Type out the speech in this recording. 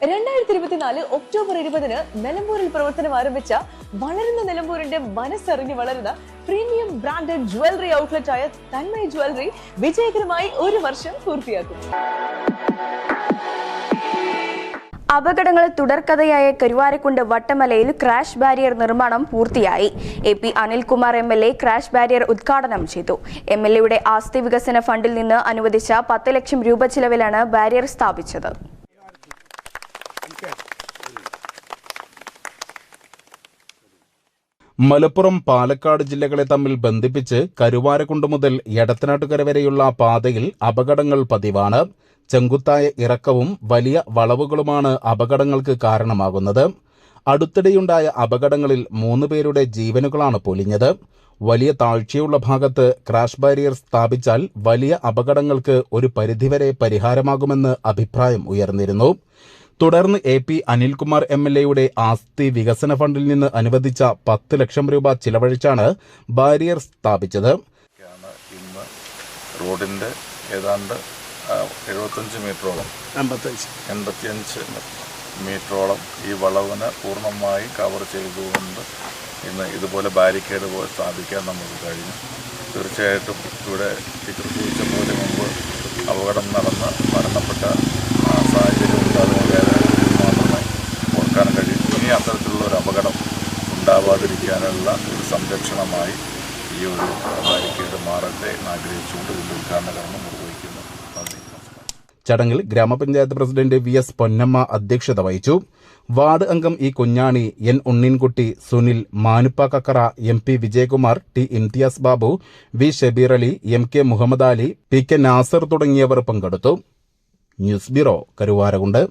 രണ്ടായിരത്തി ഇരുപത്തിനാല് ഒക്ടോബർ ഇരുപതിന് നിലമ്പൂരിൽ പ്രവർത്തനം ആരംഭിച്ച വളരുന്ന നിലമ്പൂരിന്റെ മനസ്സറിഞ്ഞ് വളരുന്ന പ്രീമിയം ബ്രാൻഡഡ് ജ്വല്ലറി ഔട്ട്ലെറ്റ് ആയ തന്മയ ജ്വല്ലറി വിജയകരമായി ഒരു വർഷം പൂർത്തിയാക്കും. അപകടങ്ങൾ തുടർക്കഥയായ കരുവാരക്കുണ്ട് വട്ടമലയിൽ ക്രാഷ് ബാരിയർ നിർമ്മാണം പൂർത്തിയായി. A P Anilkumar M L A crash barrier ഉദ്ഘാടനം ചെയ്തു. എം എൽ എയുടെ ആസ്തി വികസന ഫണ്ടിൽ നിന്ന് അനുവദിച്ച പത്ത് ലക്ഷം രൂപ ചിലവിലാണ് ബാരിയർ സ്ഥാപിച്ചത്. മലപ്പുറം പാലക്കാട് ജില്ലകളെ തമ്മിൽ ബന്ധിപ്പിച്ച് കരുവാരക്കുണ്ട് മുതൽ എടത്തനാട്ടുകര വരെയുള്ള പാതയിൽ അപകടങ്ങൾ പതിവാണ്. ചെങ്കുത്തായ ഇറക്കവും വലിയ വളവുകളുമാണ് അപകടങ്ങൾക്ക് കാരണമാകുന്നത്. അടുത്തിടെയുണ്ടായ അപകടങ്ങളിൽ മൂന്ന് പേരുടെ ജീവനുകളാണ് പൊലിഞ്ഞത്. വലിയ താഴ്ചയുള്ള ഭാഗത്ത് ക്രാഷ് ബാരിയർ സ്ഥാപിച്ചാൽ വലിയ അപകടങ്ങൾക്ക് ഒരു പരിധിവരെ പരിഹാരമാകുമെന്ന് അഭിപ്രായം ഉയർന്നിരുന്നു. തുടർന്ന് A P Anilkumar M L എയുടെ ആസ്തി വികസന ഫണ്ടിൽ നിന്ന് അനുവദിച്ച പത്ത് ലക്ഷം രൂപ ചിലവഴിച്ചാണ് ബാരിയർ സ്ഥാപിച്ചത്. ഇന്ന് റോഡിന്റെ ഏതാണ്ട് എഴുപത്തഞ്ച് മീറ്ററോളം. എൺപത്തിയഞ്ച് മീറ്ററോളം ഈ വളവിന് പൂർണമായി കവർ ചെയ്തുകൊണ്ട് ഇന്ന് ഇതുപോലെ ബാരിക്കേഡ് പോലെ സ്ഥാപിക്കാൻ നമുക്ക് കഴിഞ്ഞു. തീർച്ചയായിട്ടും ഇവിടെ ടീച്ചർ സൂചിച്ച പോലെ മുമ്പ് അപകടം നടന്ന് മരണപ്പെട്ട ഉണ്ടാവാതിരിക്കാനുള്ള ഒരു സംരക്ഷണമായി ഈ ഒരു ബാരിക്കേഡ് മാറട്ടെ എന്നാഗ്രഹിച്ചുകൊണ്ട് ഇതിന്റെ ഉദ്ഘാടന കർമ്മം നിർവഹിക്കുന്നു. ചടങ്ങിൽ ഗ്രാമപഞ്ചായത്ത് പ്രസിഡന്റ് വി എസ് പൊന്നമ്മ അധ്യക്ഷത വഹിച്ചു. വാർഡ് അംഗം E Kunjani N Unninkutty Sunil Manuppa Kakkara M P Vijayakumar T Imthiyas Babu V Shabeer Ali M K Muhammad Ali P K Nasar തുടങ്ങിയവർ പങ്കെടുത്തു. News bureau Karuvarakundu.